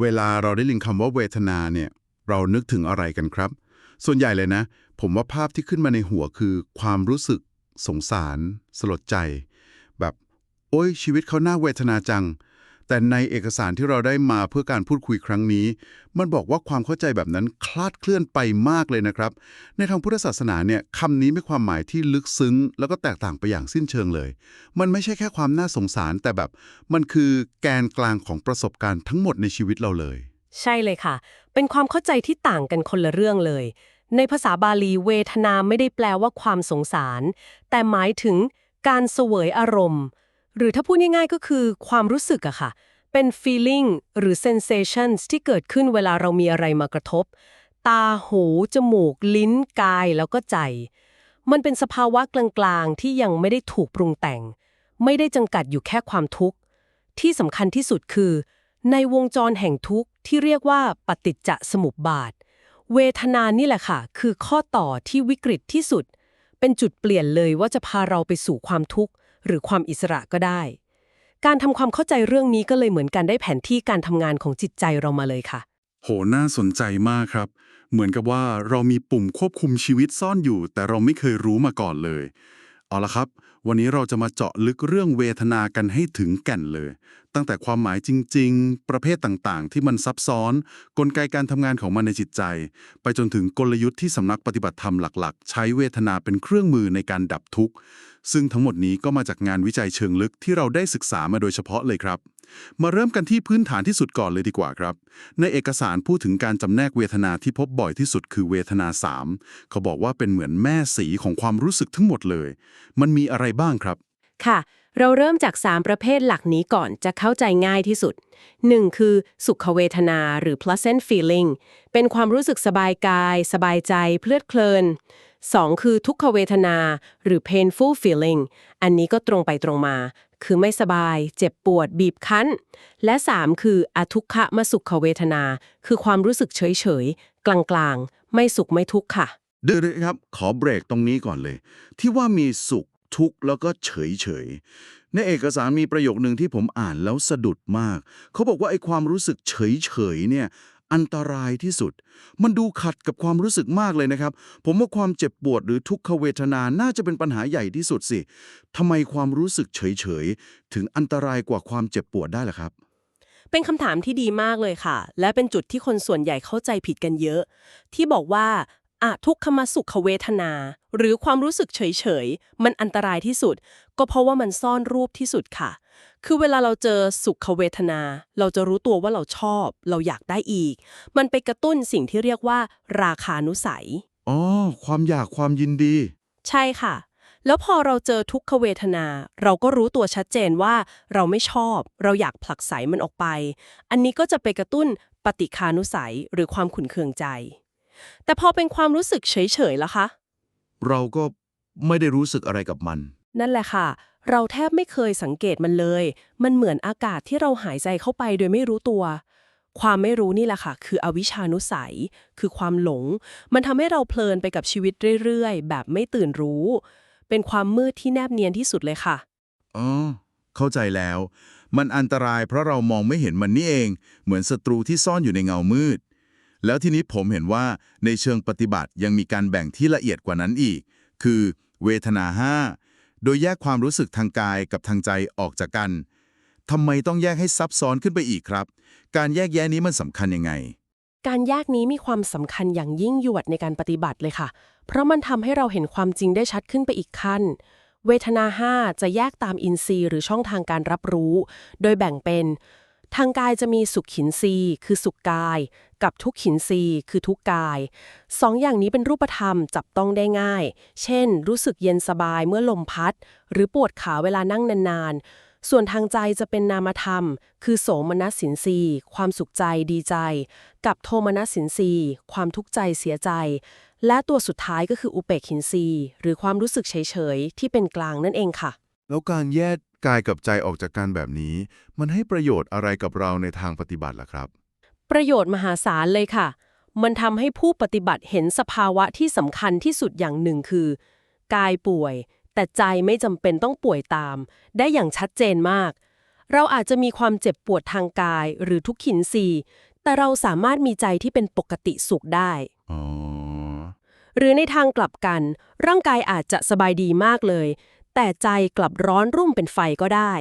เวลาเราได้ยินคำว่าเวทนาเนี่ย เรานึกถึงอะไรกันครับ ส่วนใหญ่เลยนะ ผมว่าภาพที่ขึ้นมาในหัวคือ ความรู้สึก สงสาร สลดใจ แบบ โอ้ยชีวิตเขาน่าเวทนาจัง แต่ในเอกสารที่เราได้มาเพื่อการพูดคุยครั้งนี้ มันบอกว่าความเข้าใจแบบนั้นคลาดเคลื่อนไปมากเลยนะครับ ในทางพุทธศาสนาเนี่ยคำนี้มีความหมายที่ลึกซึ้ง แล้วก็แตกต่างไปอย่างสิ้นเชิงเลย มันไม่ใช่แค่ความน่าสงสาร แต่แบบมันคือแกนกลางของประสบการณ์ทั้งหมดในชีวิตเราเลย ใช่เลยค่ะ เป็นความเข้าใจที่ต่างกันคนละเรื่องเลย ในภาษาบาลีเวทนาไม่ได้แปลว่าความสงสาร แต่หมายถึงการเสวยอารมณ์ หรือถ้าพูดง่ายๆก็คือความรู้สึกอะค่ะ เป็น feeling หรือ sensations ที่เกิดขึ้นเวลาเรามีอะไรมากระทบ ตา หู จมูก ลิ้น กาย แล้วก็ใจ มันเป็นสภาวะกลางๆ ที่ยังไม่ได้ถูกปรุงแต่ง ไม่ได้จำกัดอยู่แค่ความทุกข์ ที่สำคัญที่สุดคือ ในวงจรแห่งทุกข์ที่เรียกว่าปฏิจจสมุปบาท เวทนานี่แหละค่ะ คือข้อต่อที่วิกฤตที่สุด เป็นจุดเปลี่ยนเลยว่าจะพาเราไปสู่ความทุกข์ หรือความอิสระก็ได้ การทำความเข้าใจเรื่องนี้ก็เลยเหมือนกันได้แผนที่การทำงานของจิตใจเรามาเลยค่ะ โห น่าสนใจมากครับ เหมือนกับว่าเรามีปุ่มควบคุมชีวิตซ่อนอยู่ แต่เราไม่เคยรู้มาก่อนเลย เอาละครับ วันนี้เราจะมาเจาะลึกเรื่องเวทนากันให้ถึงแก่นเลย ตั้งแต่ความหมายจริง ๆ ประเภทต่างๆ ที่มันซับซ้อน กลไกการทำงานของมันในจิตใจ ไปจนถึงกลยุทธ์ที่สำนักปฏิบัติธรรมหลัก ๆ ใช้เวทนาเป็นเครื่องมือในการดับทุกข์ ซึ่งทั้งหมดนี้ก็มาจากงานวิจัยเชิงลึกที่เราได้ศึกษามาโดยเฉพาะเลยครับ มาเริ่มกันที่พื้นฐานที่สุดก่อนเลยดีกว่าครับ ในเอกสารพูดถึงการจำแนกเวทนาที่พบบ่อยที่สุดคือเวทนา 3 เขาบอกว่าเป็นเหมือนแม่สีของความรู้สึกทั้งหมดเลย มันมีอะไรบ้างครับ ค่ะ เราเริ่มจาก 3 ประเภทหลักนี้ก่อนจะเข้าใจง่ายที่สุด 1. คือ สุขเวทนาหรือ pleasant feeling เป็นความรู้สึกสบายกาย สบายใจ เพลิดเพลิน 2. คือทุกขเวทนาหรือ painful feeling อันนี้ก็ตรงไปตรงมา คือไม่สบาย เจ็บปวด บีบคั้น และ 3 คืออทุกขมสุขเวทนา คือความรู้สึกเฉยเฉยๆกลางๆ ไม่สุขไม่ทุกข์ค่ะเดี๋ยวครับ ขอเบรกตรงนี้ก่อนเลย ที่ว่ามีสุข ทุกข์แล้วก็เฉยเฉยในเอกสารมีประโยคหนึ่งที่ผมอ่านแล้วสะดุดมาก เขาบอกว่าไอ้ความรู้สึกเฉยเฉยเนี่ยอันตรายที่สุด มันดูขัดกับความรู้สึกมากเลยนะครับ ผมว่าความเจ็บปวดหรือทุกขเวทนาน่าจะเป็นปัญหาใหญ่ที่สุดสิทำไมความรู้สึกเฉยเฉยๆถึงอันตรายกว่าความเจ็บปวดได้ล่ะครับ เป็นคำถามที่ดีมากเลยค่ะ และเป็นจุดที่คนส่วนใหญ่เข้าใจผิดกันเยอะ ที่บอกว่า อะทุกขมสุขเวทนา หรือความรู้สึกเฉยๆ มันอันตรายที่สุด ก็เพราะว่ามันซ่อนรูปที่สุดค่ะ คือเวลาเราเจอสุขเวทนา เราจะรู้ตัวว่าเราชอบ เราอยากได้อีก มันไปกระตุ้นสิ่งที่เรียกว่า ราคานุสัย อ๋อ ความอยากความยินดี ใช่ค่ะ แล้วพอเราเจอทุกขเวทนา เราก็รู้ตัวชัดเจนว่าเราไม่ชอบ เราอยากผลักไสมันออกไป อันนี้ก็จะไปกระตุ้นปฏิคานุสัยหรือความขุนเคืองใจ แต่พอเป็นความรู้สึกเฉยๆล่ะคะ เราก็ไม่ได้รู้สึกอะไรกับมัน นั่นแหละค่ะ เราแทบไม่เคยสังเกตมันเลย มันเหมือนอากาศที่เราหายใจเข้าไปโดยไม่รู้ตัว ความไม่รู้นี่แหละค่ะ คืออวิชานุสัย คือความหลง มันทำให้เราเพลินไปกับชีวิตเรื่อยๆ แบบไม่ตื่นรู้ เป็นความมืดที่แนบเนียนที่สุดเลยค่ะ อ๋อ เข้าใจแล้ว มันอันตรายเพราะเรามองไม่เห็นมันนี่เอง เหมือนศัตรูที่ซ่อนอยู่ในเงามืด แล้วทีนี้ผมเห็นว่าในเชิงปฏิบัติยังมีการแบ่งที่ละเอียดกว่านั้นอีก คือเวทนา 5 โดยแยกความรู้สึกทางกายกับทางใจออกจากกันทำไมต้องแยกให้ซับซ้อนขึ้นไปอีกครับ การแยกแยะนี้มันสำคัญยังไง การแยกนี้มีความสำคัญอย่างยิ่งยวดในการปฏิบัติเลยค่ะ เพราะมันทำให้เราเห็นความจริงได้ชัดขึ้นไปอีกขั้น เวทนา 5 จะแยกตามอินทรีย์หรือช่องทางการรับรู้ โดยแบ่งเป็น ทางกายจะมีสุขขินรีคือสุขกาย กับทุกขินรีคือทุกกายสองอย่างนี้เป็นรูปธรรมจับต้องได้ง่าย เช่น รู้สึกเย็นสบายเมื่อลมพัด หรือปวดขาเวลานั่งนานๆ ส่วนทางใจจะเป็นนามธรรม คือโสมนัสสินรีความสุขใจดีใจ กับโทมนัสสินรีความทุกข์ใจเสียใจ และตัวสุดท้ายก็คืออุเปกขินรีหรือความรู้สึกเฉยๆที่เป็นกลางนั่นเองค่ะ แล้วการแยก กายกับใจออกจากกันแบบนี้ มันให้ประโยชน์อะไรกับเราในทางปฏิบัติล่ะครับ ประโยชน์มหาศาลเลยค่ะ มันทำให้ผู้ปฏิบัติเห็นสภาวะที่สำคัญที่สุดอย่างหนึ่งคือ กายป่วย แต่ใจไม่จำเป็นต้องป่วยตาม ได้อย่างชัดเจนมาก เราอาจจะมีความเจ็บปวดทางกายหรือทุกขินซีแต่เราสามารถมีใจที่เป็นปกติสุขได้อ๋อหรือในทางกลับกัน ร่างกายอาจจะสบายดีมากเลย แต่ใจกลับร้อนรุ่มเป็นไฟก็ได้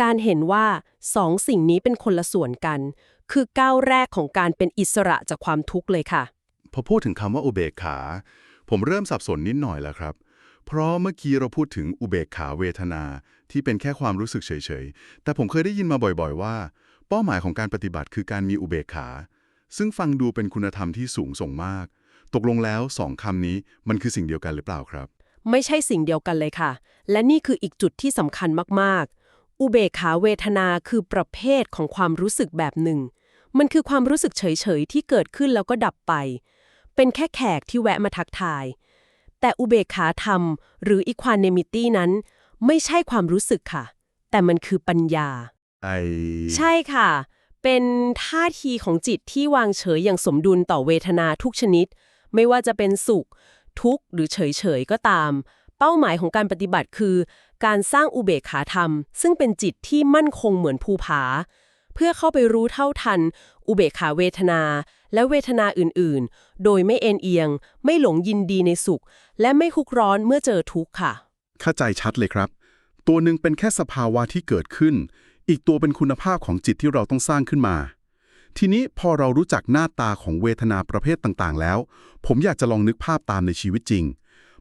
การเห็นว่าสองสิ่งนี้เป็นคนละส่วนกัน คือก้าวแรกของการเป็นอิสระจากความทุกข์เลยค่ะ พอพูดถึงคำว่าอุเบกขา ผมเริ่มสับสนนิดหน่อยแล้วครับ เพราะเมื่อกี้เราพูดถึงอุเบกขาเวทนา ที่เป็นแค่ความรู้สึกเฉยๆ แต่ผมเคยได้ยินมาบ่อยๆ ว่า เป้าหมายของการปฏิบัติคือการมีอุเบกขา ซึ่งฟังดูเป็นคุณธรรมที่สูงส่งมาก ตกลงแล้วสองคำนี้มันคือสิ่งเดียวกันหรือเปล่าครับ ไม่ใช่สิ่งเดียวกันเลยค่ะ และนี่คืออีกจุดที่สำคัญมากๆ อุเบกขาเวทนาคือประเภทของความรู้สึกแบบหนึ่ง มันคือความรู้สึกเฉยๆที่เกิดขึ้นแล้วก็ดับไป เป็นแค่แขกที่แวะมาทักทาย แต่อุเบกขาธรรม หรือ equanimity นั้น ไม่ใช่ความรู้สึกค่ะ แต่มันคือปัญญาไอใช่ค่ะ เป็นท่าทีของจิตที่วางเฉยอย่างสมดุลต่อเวทนาทุกชนิด ไม่ว่าจะเป็นสุข ทุกข์หรือเฉยๆก็ตาม เป้าหมายของการปฏิบัติคือ การสร้างอุเบกขาธรรม ซึ่งเป็นจิตที่มั่นคงเหมือนภูผา เพื่อเข้าไปรู้เท่าทัน อุเบกขาเวทนา และเวทนาอื่นๆ โดยไม่เอ็นเอียง ไม่หลงยินดีในสุข และไม่คุกร้อนเมื่อเจอทุกข์ค่ะ เข้าใจชัดเลยครับ ตัวหนึ่งเป็นแค่สภาวะที่เกิดขึ้น อีกตัวเป็นคุณภาพของจิตที่เราต้องสร้างขึ้นมา ทีนี้พอเรารู้จักหน้าตาของเวทนาประเภทต่างๆ แล้ว ผมอยากจะลองนึกภาพตามในชีวิตจริง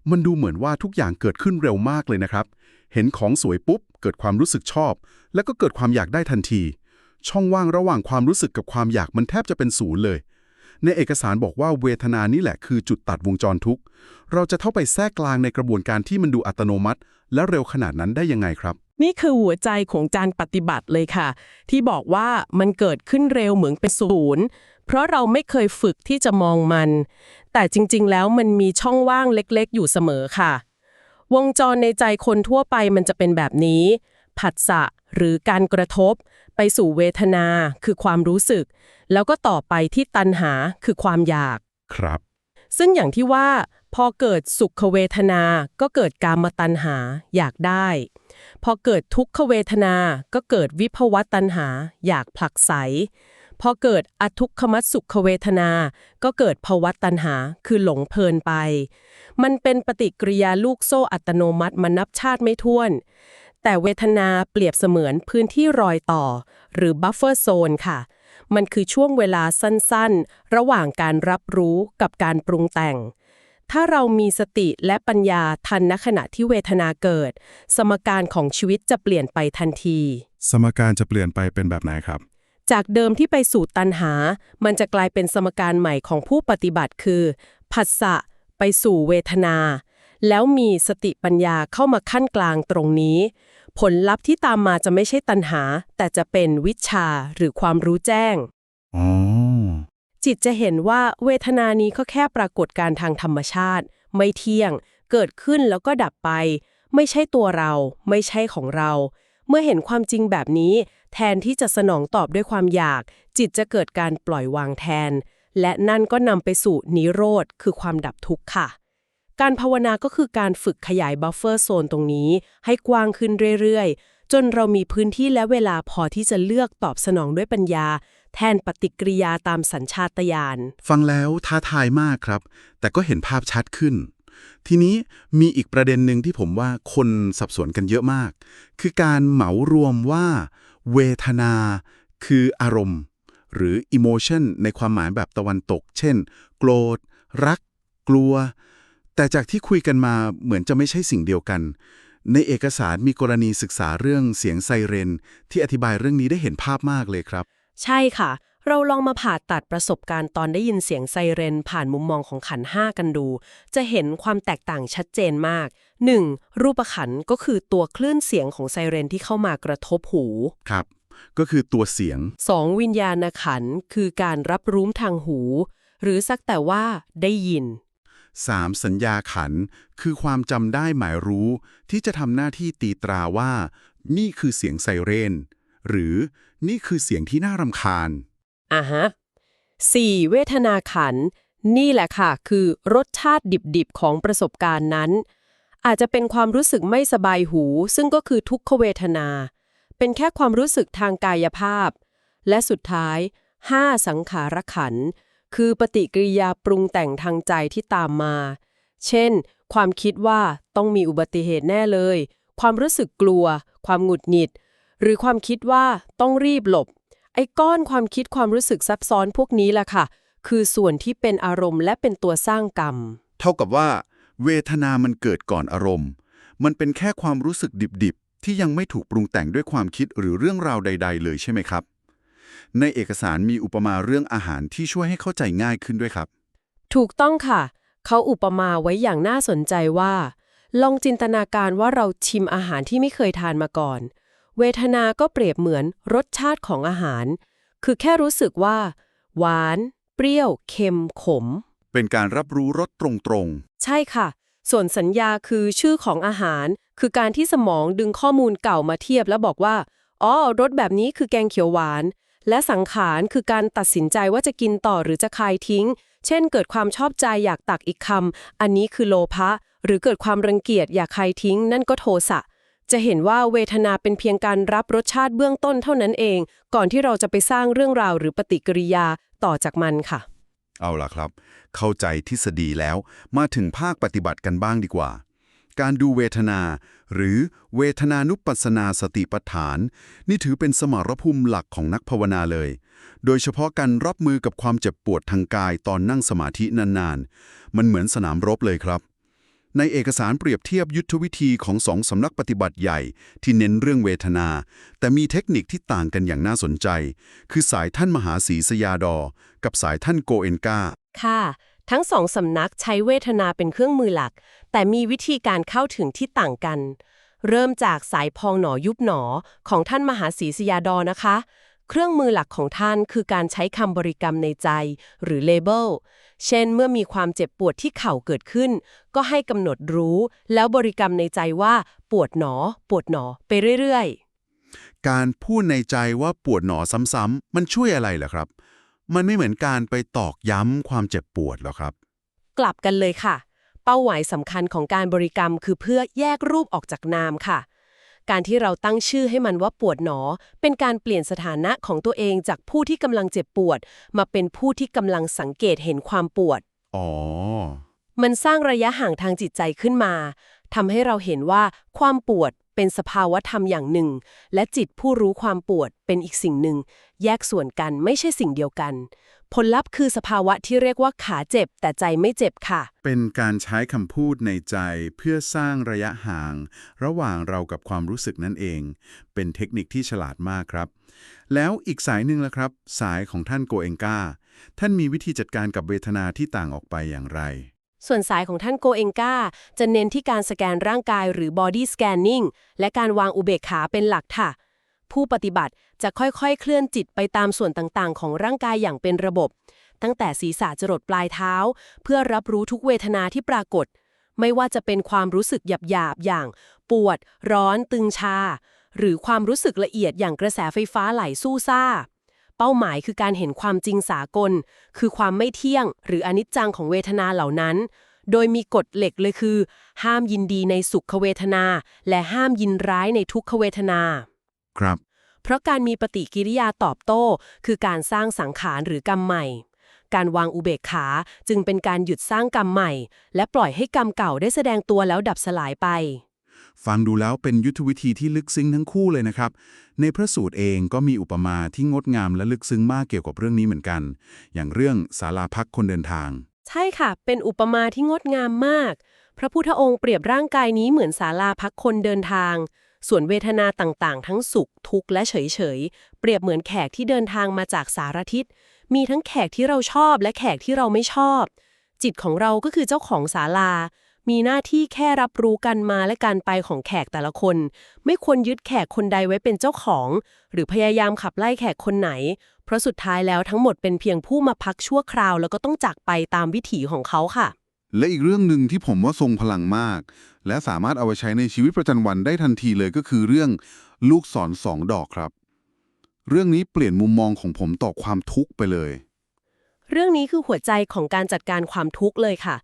มันดูเหมือนว่าทุกอย่างเกิดขึ้นเร็วมากเลยนะครับ เห็นของสวยปุ๊บ เกิดความรู้สึกชอบ แล้วก็เกิดความอยากได้ทันที ช่องว่างระหว่างความรู้สึกกับความอยากมันแทบจะเป็นศูนย์เลย ในเอกสารบอกว่าเวทนานี่แหละคือจุดตัดวงจรทุกข์เราจะเข้าไปแทรกกลางในกระบวนการที่มันดูอัตโนมัติ และเร็วขนาดนั้นได้ยังไงครับ นี่คือหัวใจของการปฏิบัติเลยค่ะ ที่บอกว่ามันเกิดขึ้นเร็วเหมือนเป็นศูนย์เพราะเราไม่เคยฝึกที่จะมองมัน แต่จริงๆ แล้วมันมีช่องว่างเล็กๆ อยู่เสมอค่ะ วงจรในใจคนทั่วไปมันจะเป็นแบบนี้ ผัสสะหรือการกระทบ ไปสู่เวทนา คือความรู้สึก แล้วก็ต่อไปที่ตัณหาคือความอยาก ครับ ซึ่งอย่างที่ว่า พอเกิดสุขเวทนา ก็เกิดกามตัณหาอยากได้ พอเกิดทุกขเวทนา ก็เกิดวิภวตัณหา อยากผลักไส พอเกิดอทุกขมัสสุขเวทนา ก็เกิดภวตัณหา คือหลงเพลินไป มันเป็นปฏิกิริยาลูกโซ่อัตโนมัติมานับชาติไม่ถ้วน แต่เวทนาเปรียบเสมือนพื้นที่รอยต่อ หรือบัฟเฟอร์โซนค่ะมันคือช่วงเวลาสั้นๆ ระหว่างการรับรู้กับการปรุงแต่ง ถ้าเรามีสติและปัญญาทันณขณะที่เวทนาเกิด สมการของชีวิตจะเปลี่ยนไปทันที สมการจะเปลี่ยนไปเป็นแบบไหนครับ จากเดิมที่ไปสู่ตัณหา มันจะกลายเป็นสมการใหม่ของผู้ปฏิบัติคือผัสสะไปสู่เวทนา แล้วมีสติปัญญาเข้ามาขั้นกลางตรงนี้ ผลลัพธ์ที่ตามมาจะไม่ใช่ตัณหา แต่จะเป็นวิชาหรือความรู้แจ้งอ๋อ จิตจะเห็นว่าเวทนานี้ก็แค่ปรากฏการทางธรรมชาติ ไม่เที่ยง เกิดขึ้นแล้วก็ดับไป ไม่ใช่ตัวเรา ไม่ใช่ของเรา เมื่อเห็นความจริงแบบนี้ แทนที่จะสนองตอบด้วยความอยาก จิตจะเกิดการปล่อยวางแทน และนั่นก็นำไปสู่นิโรธ คือความดับทุกข์ค่ะ การภาวนาก็คือการฝึกขยายบัฟเฟอร์โซนตรงนี้ ให้กว้างขึ้นเรื่อยๆจนเรามีพื้นที่และเวลาพอที่จะเลือกตอบสนองด้วยปัญญา แทนปฏิกิริยาตามสัญชาตญาณ ฟังแล้วท้าทายมากครับ แต่ก็เห็นภาพชัดขึ้น ทีนี้มีอีกประเด็นหนึ่งที่ผมว่าคนสับสนกันเยอะมาก คือการเหมารวมว่า เวทนา คืออารมณ์ หรือ emotion ในความหมายแบบตะวันตก เช่น โกรธ รัก กลัว แต่จากที่คุยกันมาเหมือนจะไม่ใช่สิ่งเดียวกันในเอกสารมีกรณีศึกษาเรื่องเสียงไซเรน ที่อธิบายเรื่องนี้ได้เห็นภาพมากเลยครับ ใช่ค่ะ เราลองมาผ่าตัดประสบการณ์ตอนได้ยินเสียงไซเรน ผ่านมุมมองของขันห้ากันดู จะเห็นความแตกต่างชัดเจนมาก 1. รูปขันธ์ก็คือตัวคลื่นเสียงของไซเรนที่เข้ามากระทบหู ครับ ก็คือตัวเสียง 2. วิญญาณขันธ์คือการรับรู้ทางหู หรือสักแต่ว่าได้ยิน 3. สัญญาขันธ์คือความจำได้หมายรู้ ที่จะทำหน้าที่ตีตราว่า นี่คือเสียงไซเรน หรือนี่คือเสียงที่น่ารำคาญ อะฮะ 4. เวทนาขัน นี่แหละค่ะ คือรสชาติดิบๆ ของประสบการณ์นั้น อาจจะเป็นความรู้สึกไม่สบายหู ซึ่งก็คือทุกขเวทนา เป็นแค่ความรู้สึกทางกายภาพ และสุดท้าย5สังขารขัน คือปฏิกิริยาปรุงแต่งทางใจที่ตามมา เช่น ความคิดว่าต้องมีอุบัติเหตุแน่เลย ความรู้สึกกลัว ความหงุดหงิด หรือความคิดว่าต้องรีบหลบ ไอ้ก้อนความคิดความรู้สึกซับซ้อนพวกนี้ล่ะค่ะ คือส่วนที่เป็นอารมณ์และเป็นตัวสร้างกรรม เท่ากับว่า เวทนามันเกิดก่อนอารมณ์ มันเป็นแค่ความรู้สึกดิบๆ ที่ยังไม่ถูกปรุงแต่งด้วยความคิดหรือเรื่องราวใด ๆ เลยใช่ไหมครับ ในเอกสารมีอุปมาเรื่องอาหารที่ช่วยให้เข้าใจง่ายขึ้นด้วยครับ ถูกต้องค่ะ เขาอุปมาไว้อย่างน่าสนใจว่า ลองจินตนาการว่าเราชิมอาหารที่ไม่เคยทานมาก่อน เวทนาก็เปรียบเหมือนรสชาติของอาหาร คือแค่รู้สึกว่า หวาน เปรี้ยว เค็ม ขม เป็นการรับรู้รสตรงใช่ค่ะ ส่วนสัญญาคือชื่อของอาหาร คือการที่สมองดึงข้อมูลเก่ามาเทียบแล้วบอกว่า อ๋อ รสแบบนี้คือแกงเขียวหวาน และสังขารคือการตัดสินใจว่าจะกินต่อหรือจะคายทิ้ง เช่น เกิดความชอบใจอยากตักอีกคำ อันนี้คือโลภะ หรือเกิดความรังเกียจอยากคายทิ้ง นั่นก็โทสะ จะเห็นว่าเวทนาเป็นเพียงการรับรสชาติเบื้องต้นเท่านั้นเอง ก่อนที่เราจะไปสร้างเรื่องราวหรือปฏิกิริยาต่อจากมันค่ะ เอาล่ะครับ เข้าใจทฤษฎีแล้ว มาถึงภาคปฏิบัติกันบ้างดีกว่า การดูเวทนา หรือเวทนานุปัสสนาสติปัฏฐาน นี่ถือเป็นสมรภูมิหลักของนักภาวนาเลย โดยเฉพาะการรับมือกับความเจ็บปวดทางกายตอนนั่งสมาธินานๆ มันเหมือนสนามรบเลยครับ ในเอกสารเปรียบเทียบยุทธวิธีของสองสำนักปฏิบัติใหญ่ที่เน้นเรื่องเวทนา แต่มีเทคนิคที่ต่างกันอย่างน่าสนใจ คือสายท่านมหาศรีสยาดอ กับสายท่านโกเอนกาค่ะ ทั้งสองสำนักใช้เวทนาเป็นเครื่องมือหลัก แต่มีวิธีการเข้าถึงที่ต่างกัน เริ่มจากสายพองหนอยุบหนอของท่านมหาศรีสยาดอนะคะ เครื่องมือหลักของท่านคือการใช้คำบริกรรมในใจ หรือเลเบลเช่น เมื่อมีความเจ็บปวดที่เข่าเกิดขึ้น ก็ให้กำหนดรู้ แล้วบริกรรมในใจว่า ปวดหนอ ปวดหนอ ไปเรื่อยๆ การพูดในใจว่าปวดหนอซ้ำๆมันช่วยอะไรเหรอครับ มันไม่เหมือนการไปตอกย้ำความเจ็บปวดหรอครับ กลับกันเลยค่ะ เป้าหมายสำคัญของการบริกรรมคือเพื่อแยกรูปออกจากนามค่ะ การที่เราตั้งชื่อให้มันว่าปวดหนอ เป็นการเปลี่ยนสถานะของตัวเองจากผู้ที่กำลังเจ็บปวด มาเป็นผู้ที่กำลังสังเกตเห็นความปวด อ๋อ มันสร้างระยะห่างทางจิตใจขึ้นมาทำให้เราเห็นว่าความปวดเป็นสภาวะธรรมอย่างหนึ่ง และจิตผู้รู้ความปวดเป็นอีกสิ่งหนึ่ง แยกส่วนกันไม่ใช่สิ่งเดียวกัน ผลลัพธ์คือสภาวะที่เรียกว่าขาเจ็บ แต่ใจไม่เจ็บค่ะ เป็นการใช้คำพูดในใจเพื่อสร้างระยะห่าง ระหว่างเรากับความรู้สึกนั่นเอง เป็นเทคนิคที่ฉลาดมากครับ แล้วอีกสายหนึ่งละครับ สายของท่านโกเอนกาท่านมีวิธีจัดการกับเวทนาที่ต่างออกไปอย่างไรส่วนสายของท่านโกเอนกาจะเน้นที่การสแกนร่างกายหรือ body scanning และการวางอุเบกขาเป็นหลักค่ะ ผู้ปฏิบัติจะค่อยๆ เคลื่อนจิตไปตามส่วนต่างๆ ของร่างกายอย่างเป็นระบบ ตั้งแต่ศีรษะจรดปลายเท้า เพื่อรับรู้ทุกเวทนาที่ปรากฏ ไม่ว่าจะเป็นความรู้สึกหยาบๆอย่าง ปวด ร้อน ตึงชา หรือความรู้สึกละเอียดอย่างกระแสไฟฟ้าไหลสู้ซ่า เป้าหมายคือการเห็นความจริงสากล คือความไม่เที่ยง หรืออนิจจังของเวทนาเหล่านั้นโดยมีกฎเหล็กเลยคือ ห้ามยินดีในสุขเวทนา และห้ามยินร้ายในทุกขเวทนา ครับ เพราะการมีปฏิกิริยาตอบโต้ คือการสร้างสังขารหรือกรรมใหม่ การวางอุเบกขาจึงเป็นการหยุดสร้างกรรมใหม่ และปล่อยให้กรรมเก่าได้แสดงตัวแล้วดับสลายไป ฟังดูแล้วเป็นยุทธวิธีที่ลึกซึ้งทั้งคู่เลยนะครับ ในพระสูตรเองก็มีอุปมาที่งดงามและลึกซึ้งมากเกี่ยวกับเรื่องนี้เหมือนกัน อย่างเรื่องศาลาพักคนเดินทาง ใช่ค่ะ เป็นอุปมาที่งดงามมาก พระพุทธองค์เปรียบร่างกายนี้เหมือนศาลาพักคนเดินทาง ส่วนเวทนาต่างๆ ทั้งสุขทุกข์และเฉยๆ เปรียบเหมือนแขกที่เดินทางมาจากสารทิศ มีทั้งแขกที่เราชอบและแขกที่เราไม่ชอบ จิตของเราก็คือเจ้าของศาลา มีหน้าที่แค่รับรู้กันมาและการไปของแขกแต่ละคน ไม่ควรยึดแขกคนใดไว้เป็นเจ้าของ หรือพยายามขับไล่แขกคนไหน เพราะสุดท้ายแล้วทั้งหมดเป็นเพียงผู้มาพักชั่วคราวแล้วก็ต้องจากไปตามวิถีของเขาค่ะ และอีกเรื่องหนึ่งที่ผมว่าทรงพลังมาก และสามารถเอาไปใช้ในชีวิตประจำวันได้ทันทีเลยก็คือเรื่องลูกศรสองดอกครับ เรื่องนี้เปลี่ยนมุมมองของผมต่อความทุกข์ไปเลย เรื่องนี้คือหัวใจของการจัดการความทุกข์เลยค่ะ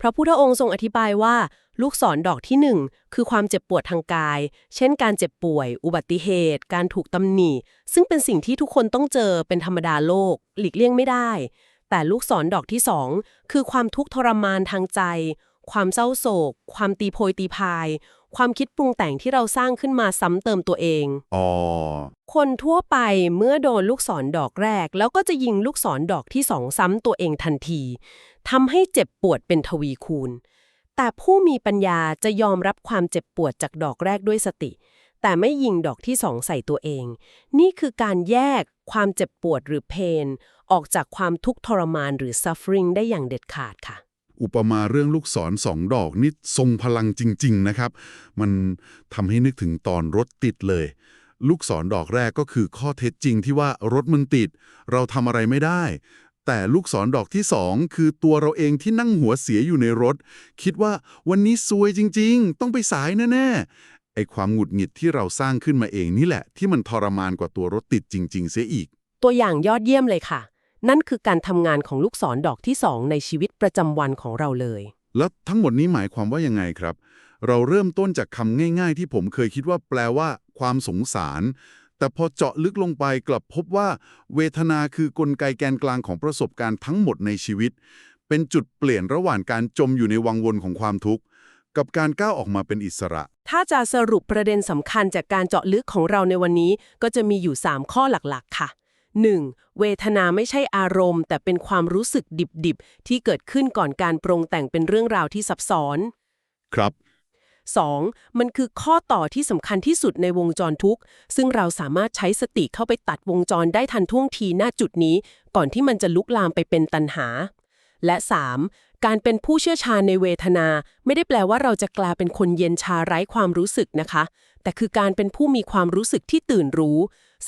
พระพุทธองค์ทรงอธิบายว่า ลูกศรดอกที่หนึ่งคือความเจ็บปวดทางกาย เช่น การเจ็บป่วย อุบัติเหตุ การถูกตำหนิ ซึ่งเป็นสิ่งที่ทุกคนต้องเจอเป็นธรรมดาโลก หลีกเลี่ยงไม่ได้ แต่ลูกศรดอกที่สองคือความทุกข์ทรมานทางใจ ความเศร้าโศก ความตีโพยตีพาย ความคิดปรุงแต่งที่เราสร้างขึ้นมาซ้ำเติมตัวเองอ๋อคนทั่วไปเมื่อโดนลูกศรดอกแรก แล้วก็จะยิงลูกศรดอกที่สองซ้ำตัวเองทันทีทำให้เจ็บปวดเป็นทวีคูณ แต่ผู้มีปัญญาจะยอมรับความเจ็บปวดจากดอกแรกด้วยสติ แต่ไม่ยิงดอกที่สองใส่ตัวเอง นี่คือการแยกความเจ็บปวดหรือเพน ออกจากความทุกข์ทรมานหรือ suffering ได้อย่างเด็ดขาดค่ะ อุปมาเรื่องลูกศรสองดอกนี่ทรงพลังจริง ๆ นะครับ มันทำให้นึกถึงตอนรถติดเลย ลูกศรดอกแรกก็คือข้อเท็จจริงที่ว่ารถมันติด เราทำอะไรไม่ได้ แต่ลูกศรดอกที่สองคือตัวเราเองที่นั่งหัวเสียอยู่ในรถ คิดว่าวันนี้ซวยจริง ๆ ต้องไปสายแน่ๆไอความหงุดหงิดที่เราสร้างขึ้นมาเองนี่แหละ ที่มันทรมานกว่าตัวรถติดจริง ๆ เสียอีก ตัวอย่างยอดเยี่ยมเลยค่ะ นั่นคือการทำงานของลูกศรดอกที่สองในชีวิตประจำวันของเราเลย แล้วทั้งหมดนี้หมายความว่ายังไงครับ เราเริ่มต้นจากคำง่าย ๆ ที่ผมเคยคิดว่าแปลว่า ความสงสาร แต่พอเจาะลึกลงไปกลับพบว่า เวทนาคือกลไกแกนกลางของประสบการณ์ทั้งหมดในชีวิต เป็นจุดเปลี่ยนระหว่างการจมอยู่ในวังวนของความทุกข์กับการก้าวออกมาเป็นอิสระ ถ้าจะสรุปประเด็นสำคัญจากการเจาะลึกของเราในวันนี้ ก็จะมีอยู่ 3 ข้อหลักๆ ค่ะ 1. เวทนาไม่ใช่อารมณ์ แต่เป็นความรู้สึกดิบๆ ที่เกิดขึ้นก่อนการปรุงแต่งเป็นเรื่องราวที่ซับซ้อน ครับ 2. มันคือข้อต่อที่สำคัญที่สุดในวงจรทุกข์ ซึ่งเราสามารถใช้สติเข้าไปตัดวงจรได้ทันท่วงทีหน้าจุดนี้ ก่อนที่มันจะลุกลามไปเป็นตันหา และ 3. การเป็นผู้เชี่ยวชาญในเวทนา ไม่ได้แปลว่าเราจะกลายเป็นคนเย็นชาไร้ความรู้สึกนะคะ แต่คือการเป็นผู้มีความรู้สึกที่ตื่นรู้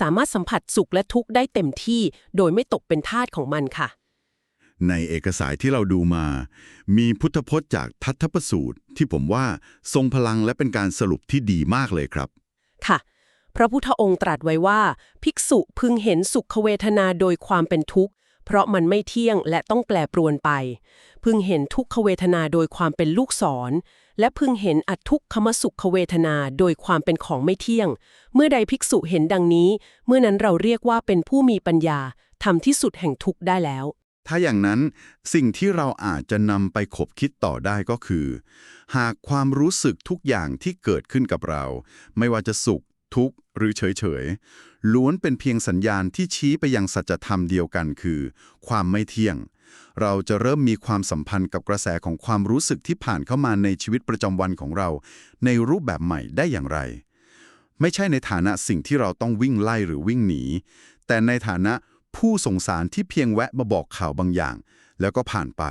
สามารถสัมผัสสุขและทุกข์ได้เต็มที่ โดยไม่ตกเป็นทาสของมันค่ะ ในเอกสารที่เราดูมา มีพุทธพจน์จากทัตทประสูตร ที่ผมว่าทรงพลังและเป็นการสรุปที่ดีมากเลยครับ ค่ะ พระพุทธองค์ตรัสไว้ว่า ภิกษุพึงเห็นสุขเวทนาโดยความเป็นทุกข์เพราะมันไม่เที่ยงและต้องแปรปรวนไป พึงเห็นทุกขเวทนาโดยความเป็นลูกศร และพึงเห็นอทุกขมสุขเวทนาโดยความเป็นของไม่เที่ยง เมื่อใดภิกษุเห็นดังนี้ เมื่อนั้นเราเรียกว่าเป็นผู้มีปัญญาทำที่สุดแห่งทุกข์ได้แล้ว ถ้าอย่างนั้นสิ่งที่เราอาจจะนำไปขบคิดต่อได้ก็คือ หากความรู้สึกทุกอย่างที่เกิดขึ้นกับเรา ไม่ว่าจะสุขทุกข์หรือเฉยๆล้วนเป็นเพียงสัญญาณที่ชี้ไปยังสัจธรรมเดียวกันคือ ความไม่เที่ยง เราจะเริ่มมีความสัมพันธ์กับกระแสของความรู้สึกที่ผ่านเข้ามาในชีวิตประจำวันของเรา ในรูปแบบใหม่ได้อย่างไร ไม่ใช่ในฐานะสิ่งที่เราต้องวิ่งไล่หรือวิ่งหนี แต่ในฐานะผู้สงสารที่เพียงแวะมาบอกข่าวบางอย่าง แล้วก็ผ่านไป